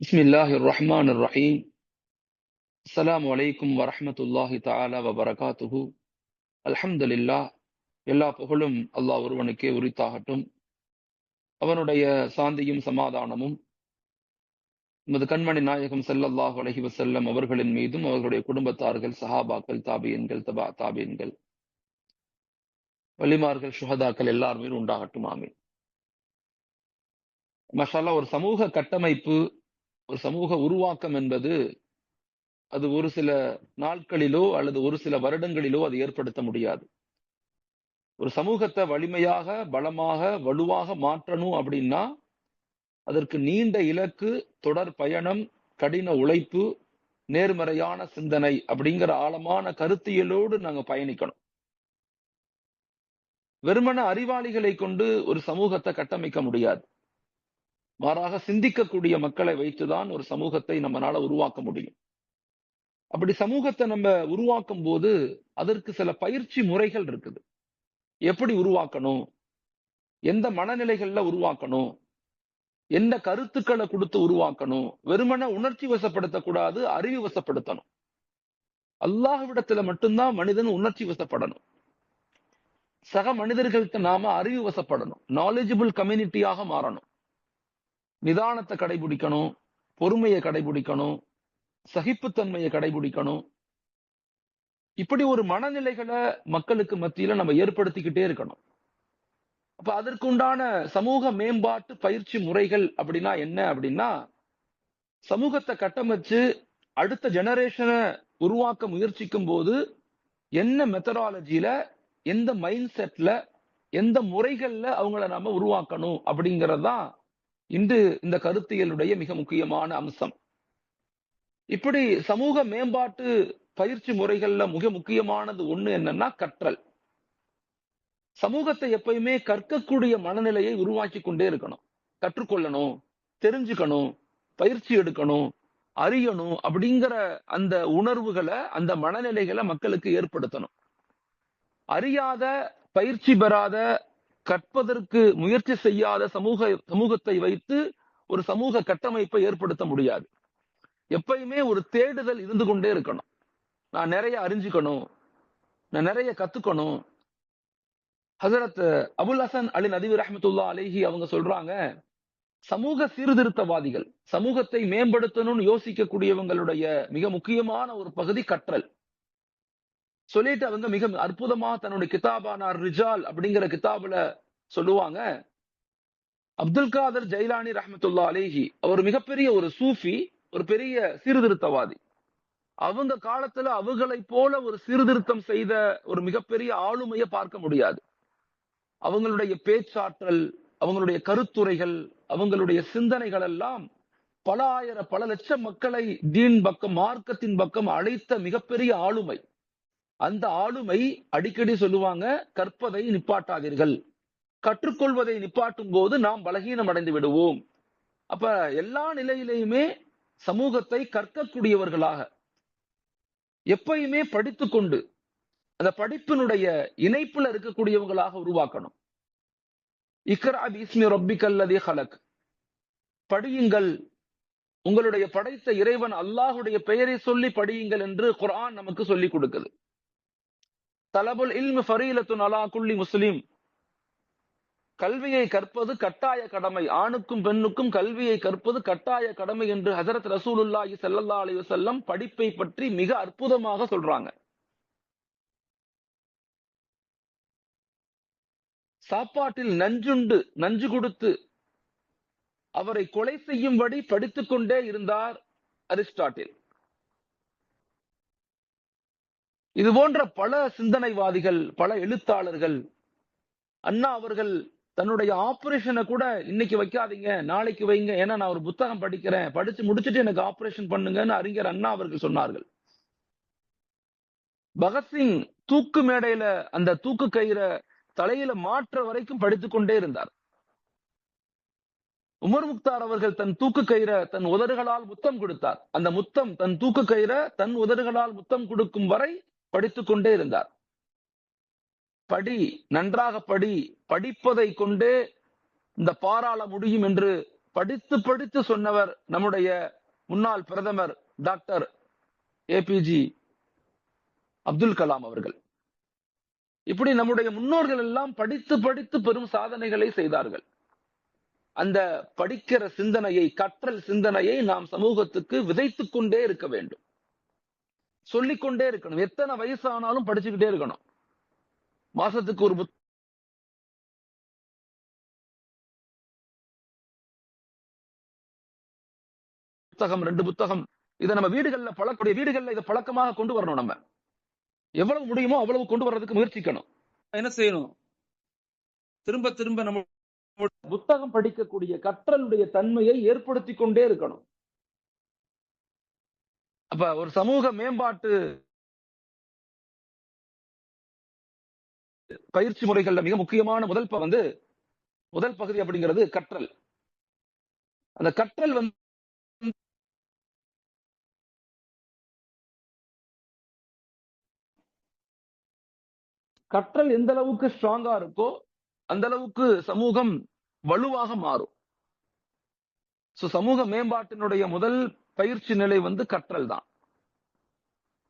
بسم الله الرحمن الرحيم السلام عليكم ورحمة الله تعالى وبركاته الحمد لله எல்லா புகழும் அல்லாஹ் ஒருவனுக்கே உரித்தாகட்டும் அவனுடைய சாந்தியும் சமாதானமும் நமது கண்மணி நாயகம் ஸல்லல்லாஹு அலைஹி வஸல்லம் அவர்களின் மீதும் அவர்களுடைய குடும்பத்தார்கள் சஹாபாக்கள் தாபியன்கள் தபா தாபியன்கள் வலிமார்கள் சுஹதாக்கள் எல்லார் மீதும் உண்டாகட்டும் ஆமீன் மஷாலா ஒரு சமூக கட்டமைப்பு ஒரு சமூக உருவாக்கம் என்பது அது ஒரு சில நாட்களிலோ அல்லது ஒரு சில வருடங்களிலோ அது ஏற்படுத்த முடியாது. ஒரு சமூகத்தை வலிமையாக பலமாக வலுவாக மாற்றணும் அப்படின்னா அதற்கு நீண்ட இலக்கு தொடர் பயணம் கடின உழைப்பு நேர்மறையான சிந்தனை அப்படிங்கிற ஆழமான கருத்தியலோடு நாங்க பயணிக்கணும். வெறுமன அறிவாளிகளை கொண்டு ஒரு சமூகத்தை கட்டமைக்க முடியாது. மாறாக சிந்திக்கக்கூடிய மக்களை வைத்துதான் ஒரு சமூகத்தை நம்மளால உருவாக்க முடியும். அப்படி சமூகத்தை நம்ம உருவாக்கும் போது அதற்கு சில பயிற்சி முறைகள் இருக்குது. எப்படி உருவாக்கணும்? எந்த மனநிலைகள்ல உருவாக்கணும்? எந்த கருத்துக்களை கொடுத்து உருவாக்கணும்? வெறுமன உணர்ச்சி வசப்படுத்தக்கூடாது அறிவு வசப்படுத்தணும். அல்லாஹ்விடத்துல மட்டும்தான் மனிதன் உணர்ச்சி வசப்படணும். சக மனிதர்களுக்கு நாம அறிவு வசப்படணும். நாலேஜபிள் கம்யூனிட்டியாக மாறணும். நிதானத்தை கடைபிடிக்கணும் பொறுமையை கடைபிடிக்கணும் சகிப்புத்தன்மையை கடைபிடிக்கணும். இப்படி ஒரு மனநிலைகளை மக்களுக்கு மத்தியில நம்ம ஏற்படுத்திக்கிட்டே இருக்கணும். அப்ப அதற்குண்டான சமூக மேம்பாட்டு பயிற்சி முறைகள் அப்படின்னா என்ன அப்படின்னா சமூகத்தை கட்டமைச்சு அடுத்த ஜெனரேஷனை உருவாக்க முயற்சிக்கும் போது என்ன மெத்தடாலஜில எந்த மைண்ட் செட்ல எந்த முறைகள்ல அவங்கள நாம உருவாக்கணும் அப்படிங்கறதுதான் இன்று இந்த கருத்தியலுடைய மிக முக்கியமான அம்சம். இப்படி சமூக மேம்பாட்டு பயிற்சி முறைகள்ல மிக முக்கியமானது ஒண்ணு என்னன்னா கற்றல். சமூகத்தை எப்பயுமே கற்கக்கூடிய மனநிலையை உருவாக்கி கொண்டே இருக்கணும். கற்றுக்கொள்ளணும் தெரிஞ்சுக்கணும் பயிற்சி எடுக்கணும் அறியணும் அப்படிங்கிற அந்த உணர்வுகளை அந்த மனநிலைகளை மக்களுக்கு ஏற்படுத்தணும். அறியாத பயிற்சி பெறாத கற்பதற்கு முயற்சி செய்யாத சமூக சமூகத்தை வைத்து ஒரு சமூக கட்டமைப்பை ஏற்படுத்த முடியாது. எப்பயுமே ஒரு தேடுதல் இருந்து கொண்டே இருக்கணும். நான் நிறைய அறிஞ்சுக்கணும். நான் நிறைய கத்துக்கணும். ஹசரத் அபுல் ஹசன் அலி நதிவு ரஹமத்துல்லா அலிஹி அவங்க சொல்றாங்க சமூக சீர்திருத்தவாதிகள் சமூகத்தை மேம்படுத்தணும்னு யோசிக்கக்கூடியவங்களுடைய மிக முக்கியமான ஒரு பகுதி கற்றல். சொல்லிட்டு அவங்க மிக அற்புதமா தன்னுடைய கிதாபானார் ரிஜால் அப்படிங்கிற கிதாபுல சொல்லுவாங்க. அப்துல் காதர் ஜெயிலானி ரஹமத்துல்லா அலேஹி அவர் மிகப்பெரிய ஒரு சூஃபி ஒரு பெரிய சீர்திருத்தவாதி. அவங்க காலத்துல அவங்களை போல ஒரு சீர்திருத்தம் செய்த ஒரு மிகப்பெரிய ஆளுமையை பார்க்க முடியாது. அவங்களுடைய பேச்சாற்றல் அவங்களுடைய கருத்துரைகள் அவங்களுடைய சிந்தனைகள் எல்லாம் பல ஆயிரம் பல லட்சம் மக்களை தீன் பக்கம் மார்க்கத்தின் பக்கம் அழைத்த மிகப்பெரிய ஆளுமை. அந்த ஆளுமை அடிக்கடி சொல்லுவாங்க கற்பதை நிப்பாட்டாதீர்கள். கற்றுக்கொள்வதை நிப்பாட்டும் போது நாம் பலகீனம் அடைந்து விடுவோம். அப்ப எல்லா நிலையிலையுமே சமூகத்தை கற்கக்கூடியவர்களாக எப்பயுமே படித்துக்கொண்டு அந்த படிப்பினுடைய இணைப்புல இருக்கக்கூடியவங்களாக உருவாக்கணும். இக்ரா பீஸ்மி ரொப்பிக்கல்லதே ஹலக். படியுங்கள். உங்களுடைய படைத்த இறைவன் அல்லாஹுடைய பெயரை சொல்லி படியுங்கள் என்று குரான் நமக்கு சொல்லிக் கொடுக்குது. தலபுல் இல்மு ஃபரீலத்துன் அலா குள்ளி முஸ்லீம். கல்வியை கற்பது கட்டாய கடமை. ஆணுக்கும் பெண்ணுக்கும் கல்வியை கற்பது கட்டாய கடமை என்று ஹசரத் ரசூலுல்லாஹி ஸல்லல்லாஹு அலி வசல்லம் படிப்பை பற்றி மிக அற்புதமாக சொல்றாங்க. சாப்பாட்டில் நஞ்சுண்டு நஞ்சு கொடுத்து அவரை கொலை செய்யும்படி படித்துக் கொண்டே இருந்தார் அரிஸ்டாட்டில். இது போன்ற பல சிந்தனைவாதிகள் பல எழுத்தாளர்கள் அண்ணா அவர்கள் தன்னுடைய ஆபரேஷனை கூட இன்னைக்கு வைக்காதீங்க நாளைக்கு வைங்க ஏன்னா நான் ஒரு புத்தகம் படிக்கிறேன் படிச்சு முடிச்சுட்டு எனக்கு ஆபரேஷன் பண்ணுங்கன்னு அறிஞர் அண்ணா அவர்கள் சொன்னார்கள். பகத்சிங் தூக்கு மேடையில அந்த தூக்கு கயிற தலையில மாற்ற வரைக்கும் படித்து கொண்டே இருந்தார். உமர் முக்தார் அவர்கள் தன் தூக்கு கயிற தன் உதடுகளால் முத்தம் கொடுத்தார். அந்த முத்தம் தன் தூக்கு கயிற தன் உதடுகளால் முத்தம் கொடுக்கும் வரை படித்துக் கொண்டே இருந்தார். படி நன்றாக படி படிப்பதை கொண்டே இந்த பாராள முடியும் என்று படித்து படித்து சொன்னவர் நம்முடைய முன்னாள் பிரதமர் டாக்டர் ஏபிஜி அப்துல் கலாம் அவர்கள். இப்படி நம்முடைய முன்னோர்கள் எல்லாம் படித்து படித்து பெரும் சாதனைகளை செய்தார்கள். அந்த படிக்கிற சிந்தனையை கற்றல் சிந்தனையை நாம் சமூகத்துக்கு விதைத்துக் கொண்டே இருக்க வேண்டும். சொல்லிக்கொண்டே இருக்கணும். எத்தனை வயசானாலும் படிச்சுக்கிட்டே இருக்கணும். மாசத்துக்கு ஒரு புத்தகம் ரெண்டு புத்தகம். இதை நம்ம வீடுகள்ல பழக்கூடிய வீடுகள்ல இதை பழக்கமாக கொண்டு வரணும் நம்ம. எவ்வளவு முடியுமோ அவ்வளவு கொண்டு வர்றதுக்கு முயற்சிக்கணும். என்ன செய்யணும்? திரும்ப திரும்ப நம்ம புத்தகம் படிக்கக்கூடிய கற்றலுடைய தன்மையை ஏற்படுத்தி கொண்டே இருக்கணும். அப்ப ஒரு சமூக மேம்பாட்டு பயிற்சி முறைகள்ல மிக முக்கியமான முதல் வந்து முதல் பகுதி அப்படிங்கிறது கற்றல். அந்த கற்றல் வந்து கற்றல் எந்த அளவுக்கு ஸ்ட்ராங்கா இருக்கோ அந்த அளவுக்கு சமூகம் வலுவாக மாறும். சோ சமூக மேம்பாட்டினுடைய முதல் பயிற்சி நிலை வந்து கற்றல் தான்.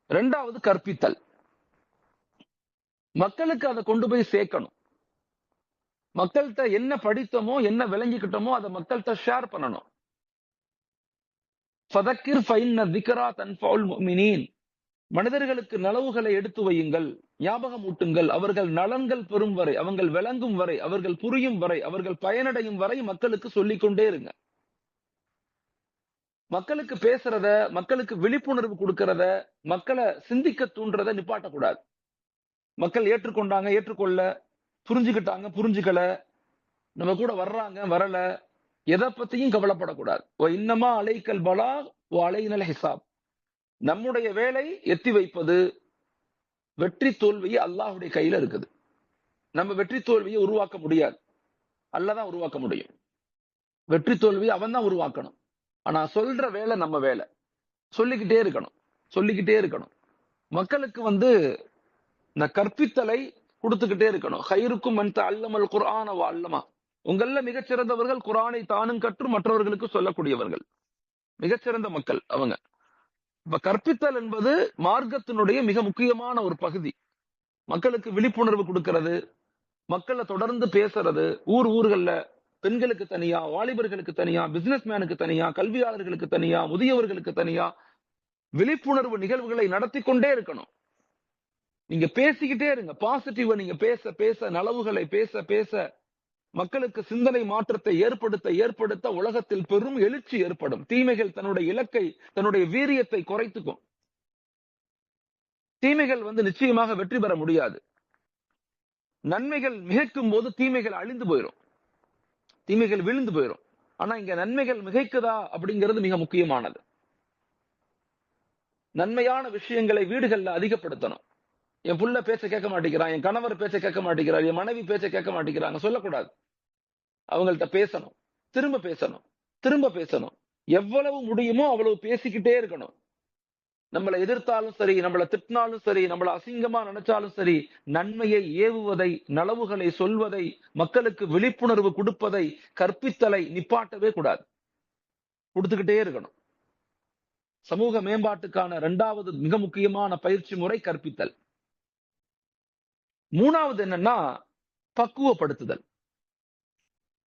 ரெண்டாவது கற்பித்தல். மக்களுக்கு அதை கொண்டு போய் சேர்க்கணும். மக்கள்கிட்ட என்ன படித்தோமோ என்ன விளங்கிக்கிட்டோமோ அதை மக்கள்கிட்ட ஷேர் பண்ணணும். ஃபதக்கிர் ஃபைன்ன திகரா தன்ஃபவுல் முஃமினீன் மனிதர்களுக்கு நலவுகளை எடுத்து வையுங்கள் ஞாபகம் ஊட்டுங்கள். அவர்கள் நலன்கள் பெறும் வரை அவங்கள் விளங்கும் வரை அவர்கள் புரியும் வரை அவர்கள் பயனடையும் வரை மக்களுக்கு சொல்லிக்கொண்டே இருங்க. மக்களுக்கு பேசுறத மக்களுக்கு விழிப்புணர்வு கொடுக்கறத மக்களை சிந்திக்க தூண்டுறத நிப்பாட்டக்கூடாது. மக்கள் ஏற்றுக்கொண்டாங்க ஏற்றுக்கொள்ள புரிஞ்சுக்கிட்டாங்க புரிஞ்சுக்கல நம்ம கூட வர்றாங்க வரல எதை பத்தியும் கவலைப்படக்கூடாது. ஓ இன்னமா அலைக்கல் பலா ஓ அலைநல் ஹிசாப். நம்முடைய வேலை எத்தி வைப்பது வெற்றி தோல்வி அல்லாஹுடைய கையில இருக்குது. நம்ம வெற்றி தோல்வியை உருவாக்க முடியாது. அல்லதான் உருவாக்க முடியும். வெற்றி தோல்வியை அவன் தான் உருவாக்கணும். ஆனா சொல்ற வேலை நம்ம வேலை. சொல்லிக்கிட்டே இருக்கணும். சொல்லிக்கிட்டே இருக்கணும். மக்களுக்கு வந்து இந்த கற்பித்தலை கொடுத்துக்கிட்டே இருக்கணும். ஹைருக்கும் மன் அல்லமல் குரான அல்லமா. உங்கள மிகச்சிறந்தவர்கள் குரானை தானும் கற்று மற்றவர்களுக்கு சொல்லக்கூடியவர்கள். மிகச்சிறந்த மக்கள் அவங்க. இப்ப கற்பித்தல் என்பது மார்க்கத்தினுடைய மிக முக்கியமான ஒரு பகுதி. மக்களுக்கு விழிப்புணர்வு கொடுக்கறது. மக்களை தொடர்ந்து பேசுறது. ஊர் ஊர்கள்ல பெண்களுக்கு தனியா வாலிபர்களுக்கு தனியா பிசினஸ் மேனுக்கு தனியா கல்வியாளர்களுக்கு தனியா முதியவர்களுக்கு தனியா விழிப்புணர்வு நிகழ்வுகளை நடத்தி கொண்டே இருக்கணும். நீங்க பேசிக்கிட்டே இருங்க. பாசிட்டிவா நீங்க பேச பேச நலவுகளை பேச பேச. மக்களுக்கு சிந்தனை மாற்றத்தை ஏற்படுத்த ஏற்படுத்த உலகத்தில் பெரும் எழுச்சி ஏற்படும். தீமைகள் தன்னுடைய இலக்கை தன்னுடைய வீரியத்தை குறைத்துக்கும். தீமைகள் வந்து நிச்சயமாக வெற்றி பெற முடியாது. நன்மைகள் மிகைக்கும் போது தீமைகள் அழிந்து போயிடும் தீமைகள் விழுந்து போயிடும் ஆனா இங்க நன்மைகள் மிகைக்குதா அப்படிங்கிறது மிக முக்கியமானது. நன்மையான விஷயங்களை வீடுகள்ல அதிகப்படுத்தணும். என் புள்ள பேச்ச கேட்க மாட்டேங்கிறான் என் கணவர் பேச்ச கேட்க மாட்டேங்கிறார் என் மனைவி பேச்ச கேட்க மாட்டேங்கிறாங்க சொல்லக்கூடாது. அவங்கள்ட்ட பேசணும் திரும்ப பேசணும் திரும்ப பேசணும். எவ்வளவு முடியுமோ அவ்வளவு பேசிக்கிட்டே இருக்கணும். நம்மளை எதிர்த்தாலும் சரி நம்மளை திட்டினாலும் சரி நம்மளை அசிங்கமா நினைச்சாலும் சரி நன்மையை ஏவுவதை நலவுகளை சொல்வதை மக்களுக்கு விழிப்புணர்வு கொடுப்பதை கற்பித்தலை நிப்பாட்டவே கூடாது. கொடுத்துக்கிட்டே இருக்கணும். சமூக மேம்பாட்டுக்கான இரண்டாவது மிக முக்கியமான பயிற்சி முறை கற்பித்தல். மூணாவது என்னன்னா பக்குவப்படுத்துதல்.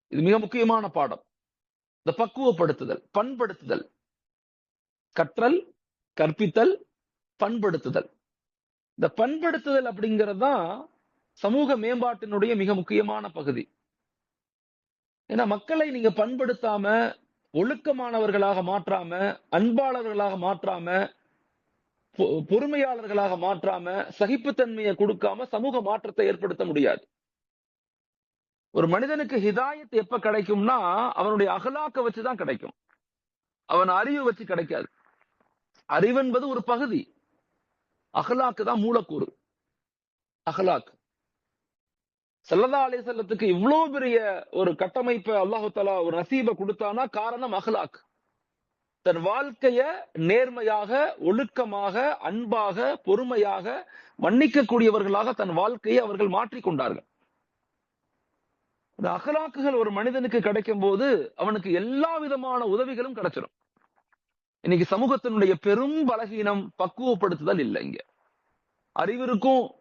இது மிக முக்கியமான பாடம். இந்த பக்குவப்படுத்துதல் பண்படுத்துதல். கற்றல் கற்பித்தல் பண்படுத்துதல். இந்த பண்படுத்துதல் அப்படிங்கிறது தான் சமூக மேம்பாட்டினுடைய மிக முக்கியமான பகுதி. ஏன்னா மக்களை நீங்க பண்படுத்தாம ஒழுக்கமானவர்களாக மாற்றாம அன்பாளர்களாக மாற்றாம பொ- பொறுமையாளர்களாக மாற்றாம சகிப்புத்தன்மையை கொடுக்காம சமூக மாற்றத்தை ஏற்படுத்த முடியாது. ஒரு மனிதனுக்கு ஹிதாயத் எப்ப கிடைக்கும்னா அவனுடைய அகலாக்க வச்சுதான் கிடைக்கும். அவன் அறிவு வச்சு கிடைக்காது. அறிவு என்பது ஒரு பகுதி. அகலாக்கு தான் மூலக்கூறு. அகலாக் செல்லதா அலே செல்லத்துக்கு இவ்வளவு பெரிய ஒரு கட்டமைப்பை அல்லாஹு தஆலா ஒரு நசீபை கொடுத்தானா காரணம் அகலாக் தன் வாழ்க்கைய நேர்மையாக ஒழுக்கமாக அன்பாக பொறுமையாக மன்னிக்கக்கூடியவர்களாக தன் வாழ்க்கையை அவர்கள் மாற்றிக்கொண்டார்கள் இந்த அகலாக்குகள் ஒரு மனிதனுக்கு கிடைக்கும் போது அவனுக்கு எல்லா விதமான உதவிகளும் கிடைச்சிடும் இன்னைக்கு சமூகத்தினுடைய பெரும் பலகீனம் பக்குவப்படுத்துதல் இல்லை இங்க. அறிவு இருக்கும்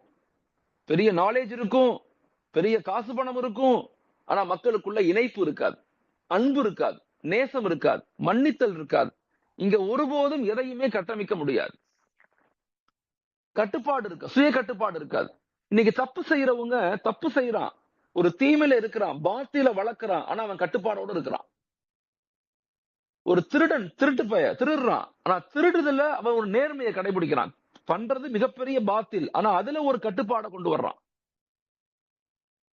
பெரிய நாலேஜ் இருக்கும் பெரிய காசு பணம் இருக்கும் ஆனா மக்களுக்குள்ள இணைப்பு இருக்காது அன்பு இருக்காது நேசம் இருக்காது மன்னித்தல் இருக்காது. இங்க ஒருபோதும் எதையுமே கட்டமைக்க முடியாது. கட்டுப்பாடு இருக்கு சுய கட்டுப்பாடு இருக்காது. இன்னைக்கு தப்பு செய்யறவங்க தப்பு செய்யறான் ஒரு தீமையில இருக்கிறான் பாத்தியில வளர்க்கிறான் ஆனா அவன் கட்டுப்பாடோட இருக்கிறான். ஒரு திருடன் திருட்டு பைய திருடுறான். ஆனா திருடுதல அவன் ஒரு நேர்மையை கடைபிடிக்கிறான். பண்றது மிகப்பெரிய பாத்தில். ஆனா அதுல ஒரு கட்டுப்பாடை கொண்டு வர்றான்.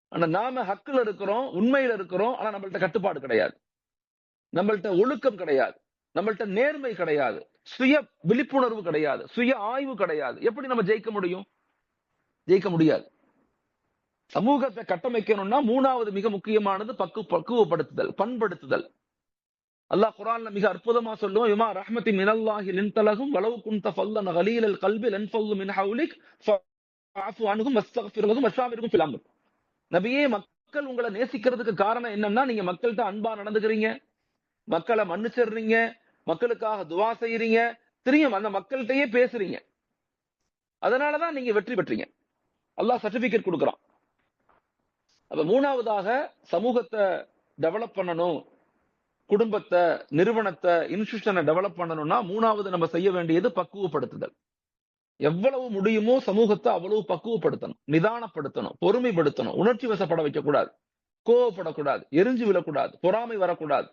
ஆனா நாம ஹக்குல இருக்கிறோம் உண்மையில இருக்கிறோம் ஆனா நம்மள்ட்ட கட்டுப்பாடு கிடையாது. நம்மள்ட்ட ஒழுக்கம் கிடையாது. நம்மள்ட்ட நேர்மை கிடையாது. சுய விழிப்புணர்வு கிடையாது. சுய ஆய்வு கிடையாது. எப்படி நம்ம ஜெயிக்க முடியும்? ஜெயிக்க முடியாது. சமூகத்தை கட்டமைக்கணும்னா மூணாவது மிக முக்கியமானது பக்கு பக்குவப்படுத்துதல் பண்படுத்துதல். அல்லாஹ் குரான்ல மிக அற்புதமா சொல்லுவோம் இமா ரஹ்மதி மினல்லாஹி லின்தலகும் வலவு குந்த ஃபல்லன் கலீலல் கல்பி லன் ஃபல்லு மின் ஹவுலிக் ஃபஅஃபு அன்ஹும் வஸ்தக்ஃபிர் லஹும் ஃபில் அம்ர். நபியே மக்கள் உங்களை நேசிக்கிறதுக்கு காரணம் என்னன்னா நீங்க மக்கள்கிட்ட அன்பா நடந்துக்கிறீங்க மக்களை மன்னிச்சிடுறீங்க மக்களுக்காக துவா செய்யறீங்க திரும்ப அந்த மக்கள்கிட்டயே பேசுறீங்க. அதனாலதான் நீங்க வெற்றி பெற்றீங்க. அல்லாஹ் சர்டிபிகேட் கொடுக்குறான். அப்ப மூணாவதாக சமூகத்தை டெவலப் பண்ணணும். குடும்பத்தை நிறுவனத்தை இன்ஸ்டியூஷனை டெவலப் பண்ணணும்னா மூணாவது நம்ம செய்ய வேண்டியது பக்குவப்படுத்துதல். எவ்வளவு முடியுமோ சமூகத்தை அவ்வளவு பக்குவப்படுத்தணும் நிதானப்படுத்தணும் பொறுமைப்படுத்தணும். உணர்ச்சி வசப்பட வைக்கக்கூடாது. கோவப்படக்கூடாது. எரிஞ்சு விழக்கூடாது. பொறாமை வரக்கூடாது.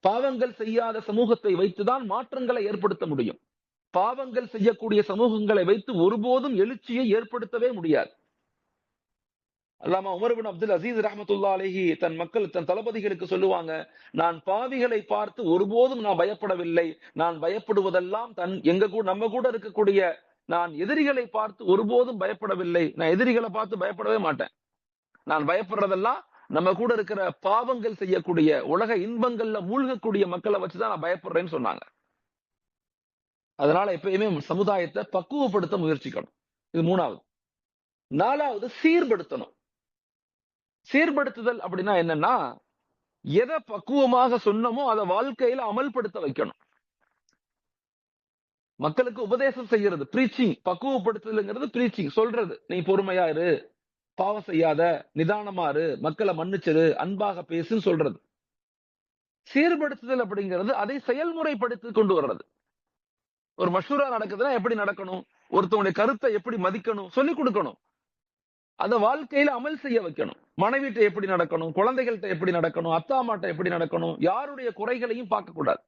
பாவங்கள் செய்யாத சமூகத்தை வைத்துதான் மாற்றங்களை ஏற்படுத்த முடியும். பாவங்கள் செய்யக்கூடிய சமூகங்களை வைத்து ஒருபோதும் எழுச்சியை ஏற்படுத்தவே முடியாது. அல்லாம உமர்பின் அப்துல் அசீஸ் ரஹமத்துல்லா அலஹி தன் மக்கள் தன் தளபதிகளுக்கு சொல்லுவாங்க நான் பாவிகளை பார்த்து ஒருபோதும் நான் பயப்படவில்லை. நான் பயப்படுவதெல்லாம் தன் எங்க கூட நம்ம கூட இருக்கக்கூடிய நான் எதிரிகளை பார்த்து ஒருபோதும் பயப்படவில்லை. நான் எதிரிகளை பார்த்து பயப்படவே மாட்டேன். நான் பயப்படுறதெல்லாம் நம்ம கூட இருக்கிற பாவங்கள் செய்யக்கூடிய உலக இன்பங்கள்ல மூழ்கக்கூடிய மக்களை வச்சுதான் நான் பயப்படுறேன்னு சொன்னாங்க. அதனால எப்பயுமே சமுதாயத்தை பக்குவப்படுத்த முயற்சிக்கணும். இது மூணாவது. நாலாவது சீர்படுத்தணும். சீர்படுத்துதல் அப்படின்னா என்னன்னா எதை பக்குவமாக சொன்னமோ அதை வாழ்க்கையில அமல்படுத்த வைக்கணும். மக்களுக்கு உபதேசம் செய்யறது பிரீச்சிங் பக்குவப்படுத்துதல்ங்கிறது பிரீச்சிங் சொல்றது நீ பொறுமையா இரு பாவம் செய்யாத நிதானமா இரு மக்களை மன்னிச்சிரு அன்பாக பேசுன்னு சொல்றது. சீர்படுத்துதல் அப்படிங்கிறது அதை செயல்முறைப்படுத்தி கொண்டு வர்றது. ஒரு மஷூரா நடக்குதுன்னா எப்படி நடக்கணும்? ஒருத்தவனுடைய கருத்தை எப்படி மதிக்கணும்? சொல்லிக் கொடுக்கணும். அத வாழ்க்கையில அமல் செய்ய வைக்கணும். மனைவிட்ட எப்படி நடக்கணும் குழந்தைகள்கிட்ட எப்படி நடக்கணும் அத்தா அம்மாட்ட எப்படி நடக்கணும் யாருடைய குறைகளையும் பார்க்க கூடாது.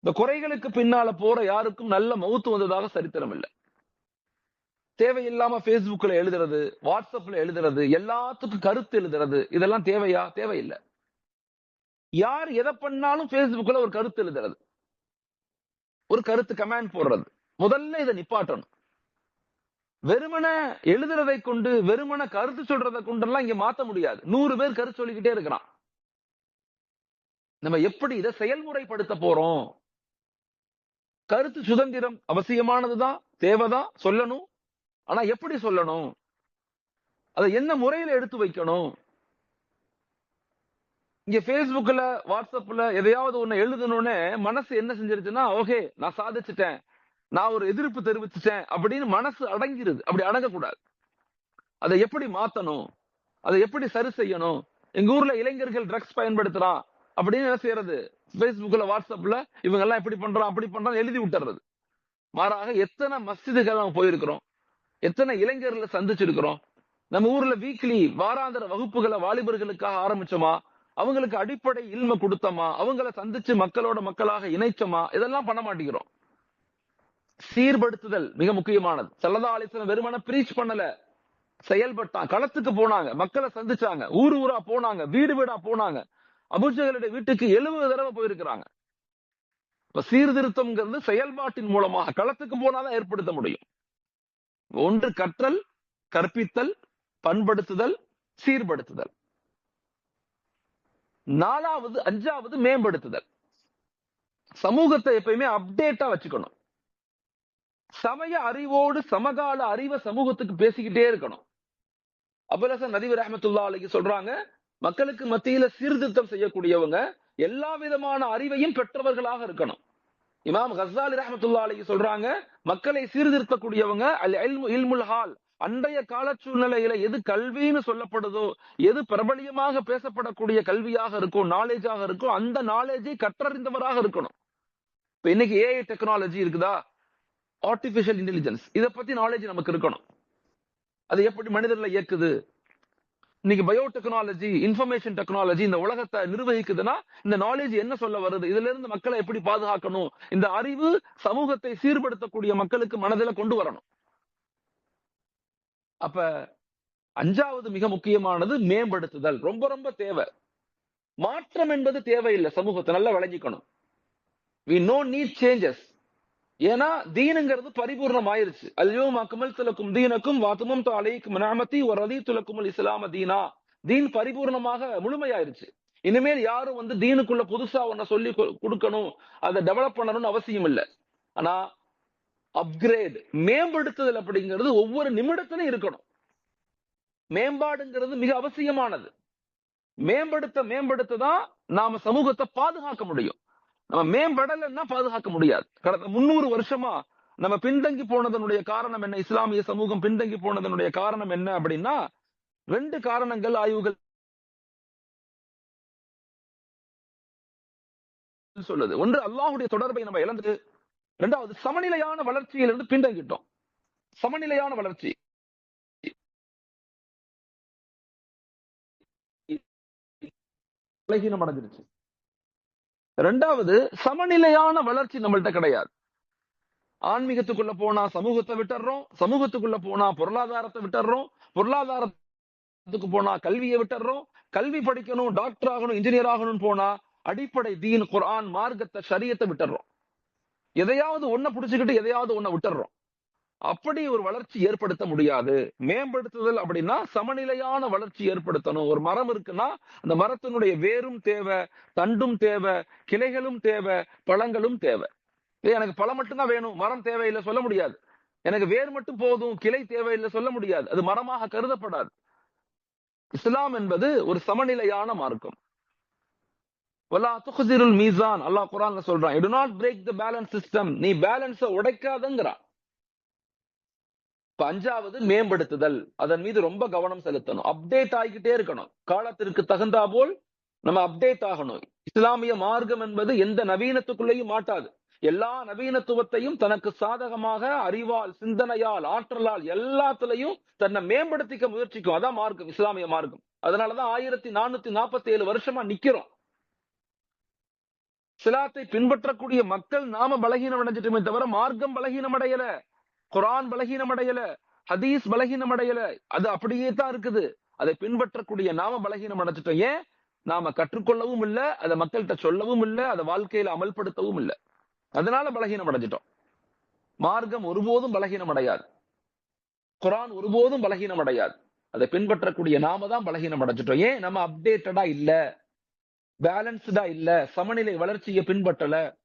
இந்த குறைகளுக்கு பின்னால போற யாருக்கும் நல்ல மவுத்து வந்ததாக சரித்திரம் இல்லை. தேவையில்லாம பேஸ்புக்ல எழுதுறது வாட்ஸ்அப்ல எழுதுறது எல்லாத்துக்கும் கருத்து எழுதுறது இதெல்லாம் தேவையா? தேவையில்லை. யார் எதை பண்ணாலும் பேஸ்புக்ல ஒரு கருத்து எழுதுறது. ஒரு கருத்து கமெண்ட் போடுறது. முதல்ல இதை நிப்பாட்டணும். வெறுமன எழுதுறதை கொண்டு வெறுமன கருத்து சொல்றதை கொண்டெல்லாம் இங்க மாத்த முடியாது. நூறு பேர் கருத்து சொல்லிக்கிட்டே இருக்கிறான் நம்ம எப்படி இதை செயல்முறைப்படுத்த போறோம்? கருத்து சுதந்திரம் அவசியமானதுதான் தேவைதான் சொல்லணும். ஆனா எப்படி சொல்லணும்? அதை என்ன முறையில எடுத்து வைக்கணும்? இங்க பேஸ்புக்ல வாட்ஸ்அப்ல எதையாவது ஒண்ணு எழுதணும்னு மனசு என்ன செஞ்சிருச்சுன்னா ஓகே நான் சாதிச்சுட்டேன். நான் ஒரு எதிர்ப்பு தெரிவிச்சுட்டேன் அப்படின்னு மனசு அடங்கிருது அப்படி அடங்கக்கூடாது. அதை எப்படி மாத்தணும்? அதை எப்படி சரி செய்யணும்? எங்க ஊர்ல இளைஞர்கள் ட்ரக்ஸ் பயன்படுத்துறான் அப்படின்னு என்ன செய்யறது? பேஸ்புக்ல வாட்ஸ்அப்ல இவங்க எல்லாம் எப்படி பண்றான் அப்படி பண்றான் எழுதி விட்டுறது. மாறாக எத்தனை மஸ்ஜிதுகள் நம்ம போயிருக்கிறோம்? எத்தனை இளைஞர்களை சந்திச்சிருக்கிறோம்? நம்ம ஊர்ல வீக்லி வாராந்திர வகுப்புகளை வாலிபர்களுக்காக ஆரம்பிச்சோமா? அவங்களுக்கு அடிப்படை இல்ம கொடுத்தோமா? அவங்கள சந்திச்சு மக்களோட மக்களாக இணைச்சோமா? இதெல்லாம் பண்ண மாட்டேங்கிறோம். சீர்படுத்துதல் மிக முக்கியமானது. சல்லதா அலிசன் வெறுமன பிரீச் பண்ணல. செயல்பட்டான் களத்துக்கு போனாங்க மக்களை சந்திச்சாங்க ஊர் ஊரா போனாங்க வீடு வீடா போனாங்க. அபுஜகளுடைய வீட்டுக்கு எழுபது தடவை போயிருக்கிறாங்க. இப்ப சீர்திருத்தம்ங்கிறது செயல்பாட்டின் மூலமாக களத்துக்கு போனாதான் ஏற்படுத்த முடியும். ஒன்று கற்றல் கற்பித்தல் பண்படுத்துதல் சீர்படுத்துதல். நாலாவது அஞ்சாவது மேம்படுத்துதல். சமூகத்தை எப்பயுமே அப்டேட்டா வச்சுக்கணும். சமய அறிவோடு சமகால அறிவை சமூகத்துக்கு பேசிக்கிட்டே இருக்கணும். அபுலசன் நதிவர் ரஹமத்துல்லா அலைக்கு சொல்றாங்க மக்களுக்கு மத்தியில சீர்திருத்தம் செய்யக்கூடியவங்க எல்லா விதமான அறிவையும் பெற்றவர்களாக இருக்கணும். இமாம் ஹசாலி ரஹமத்துல்லா அலைக்கு சொல்றாங்க மக்களை சீர்திருத்தக்கூடியவங்க அல் இல்முல் ஹால் அன்றைய கால சூழ்நிலையில எது கல்வின்னு சொல்லப்படுதோ எது பிரபலியமாக பேசப்படக்கூடிய கல்வியாக இருக்கும் நாலேஜாக இருக்கும் அந்த நாலேஜை கற்றறிந்தவராக இருக்கணும். இப்ப இன்னைக்கு ஏஐ டெக்னாலஜி இருக்குதா? ஆர்டிபிஷியல் இன்டெலிஜென்ஸ் இதை பத்தி நாலேஜ் நமக்கு இருக்கணும். அது எப்படி மனிதர்ல இயக்குது? இன்னைக்கு பயோடெக்னாலஜி இன்ஃபர்மேஷன் டெக்னாலஜி இந்த உலகத்தை நிர்வகிக்குதுன்னா இந்த நாலேஜ் என்ன சொல்ல வருது? இதுல இருந்து மக்களை எப்படி பாதுகாக்கணும்? இந்த அறிவு சமூகத்தை சீர்படுத்தக்கூடிய மக்களுக்கு மனதில கொண்டு வரணும். அப்ப அஞ்சாவது மிக முக்கியமானது மேம்படுத்துதல். ரொம்ப ரொம்ப தேவை. மாற்றம் என்பது தேவையில்லை சமூகத்தை. நல்லா விளங்கிக்கணும். வி நோ நீட் சேஞ்சஸ் ஏன்னா தீனுங்கிறது பரிபூர்ணம் ஆயிருச்சு அல்யோம் அக்மல் துலக்கும் தீனக்கும் வாத்துமம் தாலைக்கும் நாமத்தி ஒரு ரதி துலக்குமல் இஸ்லாம தீனா. தீன் பரிபூர்ணமாக முழுமையாயிருச்சு. இனிமேல் யாரும் வந்து தீனுக்குள்ள புதுசா ஒன்ன சொல்லி கொடுக்கணும் அதை டெவலப் பண்ணணும்னு அவசியம் இல்லை ஆனா அப்கிரேட் மேம்படுத்துதல் அப்படிங்கிறது ஒவ்வொரு நிமிடத்திலும் இருக்கணும். மேம்பாடுங்கிறது மிக அவசியமானது. மேம்படுத்த மேம்படுத்த தான் நாம சமூகத்தை பாதுகாக்க முடியும். நம்ம மேம்படலைன்னா பாதுகாக்க முடியாது. கடந்த முன்னூறு வருஷமா நம்ம பின்தங்கி போனதனுடைய காரணம் என்ன? இஸ்லாமிய சமூகம் பின்தங்கி போனதனுடைய காரணம் என்ன அப்படின்னா ரெண்டு காரணங்கள் ஆய்வுகள் சொல்லுது. ஒன்று அல்லாஹுடைய தொடர்பை நம்ம இழந்து இரண்டாவது சமநிலையான வளர்ச்சியிலிருந்து பின்தங்கிட்டோம். சமநிலையான வளர்ச்சி. பலகீனம் அடைஞ்சிருச்சு. ரெண்டாவது சமநிலையான வளர்ச்சி நம்மள்ட்ட கிடையாது. ஆன்மீகத்துக்குள்ள போனா சமூகத்தை விட்டுறோம் சமூகத்துக்குள்ள போனா பொருளாதாரத்தை விட்டுறோம் பொருளாதாரத்துக்கு போனா கல்வியை விட்டுறோம் கல்வி படிக்கணும் டாக்டர் ஆகணும் இன்ஜினியர் ஆகணும்னு போனா அடிப்படை தீன் குரான் மார்க்கத்தை சரியத்தை விட்டுறோம். எதையாவது ஒன்ன புடிச்சுக்கிட்டு எதையாவது ஒன்ன விட்டுறோம். அப்படி ஒரு வளர்ச்சி ஏற்படுத்த முடியாது. மேம்படுத்துதல் அப்படின்னா சமநிலையான வளர்ச்சி ஏற்படுத்தணும். ஒரு மரம் இருக்குன்னா அந்த மரத்தினுடைய வேரும் தேவை தண்டும் தேவை கிளைகளும் தேவை பழங்களும் தேவை. எனக்கு பழம் மட்டும்தான் வேணும் மரம் தேவையில்லை சொல்ல முடியாது. எனக்கு வேர் மட்டும் போதும் கிளை தேவையில்லை சொல்ல முடியாது. அது மரமாக கருதப்படாது. இஸ்லாம் என்பது ஒரு சமநிலையான மார்க்கம். வல்லா துஹ்சிருல் மீசான் அல்லாஹ் குரான் சொல்றான் do not break the balance system நீ பேலன்ஸ உடைக்காதங்கிறான். அஞ்சாவது மேம்படுத்துதல். அதன் மீது ரொம்ப கவனம் செலுத்தணும். அப்டேட் ஆகிக்கிட்டே இருக்கணும். காலத்திற்கு தகுந்தா போல் நம்ம அப்டேட் ஆகணும். இஸ்லாமிய மார்க்கம் என்பது எந்த நவீனத்துக்குள்ளேயும் மாட்டாது. எல்லா நவீனத்துவத்தையும் தனக்கு சாதகமாக அறிவால் சிந்தனையால் ஆற்றலால் எல்லாத்திலையும் தன்னை மேம்படுத்திக்க முயற்சிக்கும். அதான் மார்க்கம் இஸ்லாமிய மார்க்கம். அதனாலதான் ஆயிரத்தி நானூத்தி நாற்பத்தி ஏழு வருஷமா நிக்கிறோம். சிலாத்தை பின்பற்றக்கூடிய மக்கள் நாம பலகீனம் அடைஞ்சிட்டுமே தவிர மார்க்கம் பலகீனம் அடையல. குரான் பலகீனம் அடையல ஹதீஸ் பலகீனம் அடையல அது அப்படியே தான் இருக்குது. அதை பின்பற்றக்கூடிய நாம பலகீனம் அடைஞ்சிட்டோம். ஏன்? நாம கற்றுக்கொள்ளவும் இல்ல அதை மக்கள்கிட்ட சொல்லவும் இல்ல அதை வாழ்க்கையில அமல்படுத்தவும் இல்ல. அதனால பலகீனம் அடைஞ்சிட்டோம். மார்க்கம் ஒருபோதும் பலகீனம் அடையாது. குரான் ஒருபோதும் பலகீனம் அடையாது. அதை பின்பற்றக்கூடிய நாம தான் பலகீனம் அடைஞ்சிட்டோம். ஏன்? நம்ம அப்டேட்டடா இல்ல. பேலன்ஸ்டா இல்ல. சமநிலை வளர்ச்சியை பின்பற்றல.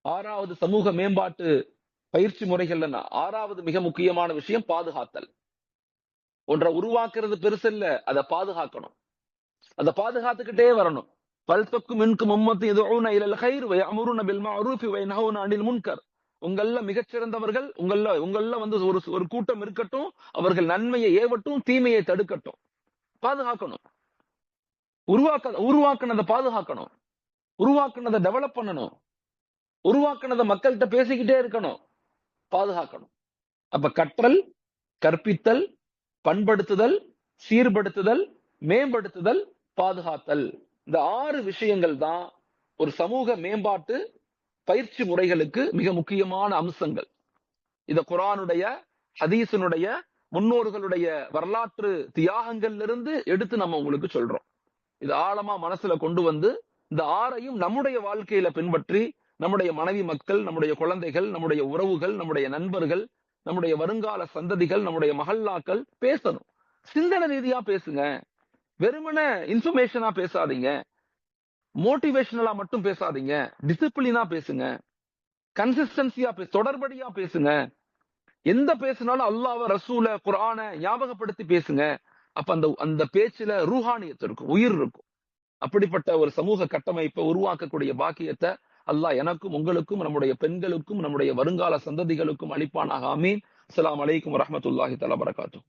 ஆறாவது சமூக மேம்பாட்டு பயிற்சி முறைகள் ஆறாவது மிக முக்கியமான விஷயம் பாதுகாத்தல். ஒன்றை உருவாக்குறது பெருசல்ல அதை பாதுகாக்கணும். அதை பாதுகாத்துக்கிட்டே வரணும். பல்பக்கும் மின்கும் உம்மத்து எதுவும் இலல் ஹைர் வை அமுருன பில் மஅரூஃபி வை நஹவுன அனில் முன்கர். உங்கள மிகச்சிறந்தவர்கள் உங்கள உங்கள வந்து ஒரு ஒரு கூட்டம் இருக்கட்டும் அவர்கள் நன்மையை ஏவட்டும் தீமையை தடுக்கட்டும். பாதுகாக்கணும். உருவாக்க உருவாக்குனதை பாதுகாக்கணும். உருவாக்குனதை டெவலப் பண்ணணும். உருவாக்குனதை மக்கள்கிட்ட பேசிக்கிட்டே இருக்கணும். பாதுகாக்கணும். அப்ப கற்றல் கற்பித்தல் பண்படுத்துதல் சீர்படுத்துதல் மேம்படுத்துதல் பாதுகாத்தல். இந்த ஆறு விஷயங்கள் தான் ஒரு சமூக மேம்பாட்டு பயிற்சி முறைகளுக்கு மிக முக்கியமான அம்சங்கள். இத குரானுடைய ஹதீசனுடைய முன்னோர்களுடைய வரலாற்று தியாகங்கள்ல இருந்து எடுத்து நம்ம உங்களுக்கு சொல்றோம். இது ஆழமா மனசுல கொண்டு வந்து இந்த ஆறையும் நம்முடைய வாழ்க்கையில பின்பற்றி நம்முடைய மனைவி மக்கள் நம்முடைய குழந்தைகள் நம்முடைய உறவுகள் நம்முடைய நண்பர்கள் நம்முடைய வருங்கால சந்ததிகள் நம்முடைய மகல்லாக்கள் பேசணும். சிந்தனை ரீதியா பேசுங்க. வெறுமன இன்ஃபர்மேஷனா பேசாதீங்க. மோட்டிவேஷனலா மட்டும் பேசாதீங்க. டிசிப்ளினா பேசுங்க. கன்சிஸ்டன்சியா பேச தொடர்படியா பேசுங்க. எந்த பேசினாலும் அல்லாவ ரசூல குரான ஞாபகப்படுத்தி பேசுங்க. அப்ப அந்த அந்த பேச்சுல ரூஹானியத்து இருக்கும் உயிர் இருக்கும். அப்படிப்பட்ட ஒரு சமூக கட்டமைப்பை உருவாக்கக்கூடிய பாக்கியத்தை அல்லாஹ் எனக்கும் உங்களுக்கும் நம்முடைய பெண்களுக்கும் நம்முடைய வருங்கால சந்ததிகளுக்கும் அளிப்பானாக. ஆமீன். அஸ்லாம் அலைக்கும் வரமத்துல்லாஹி தலா வரகாத்தூ